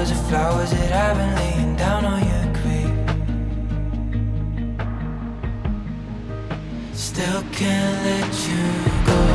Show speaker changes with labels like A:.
A: of flowers that I've been laying down on your grave. Still can't let you go.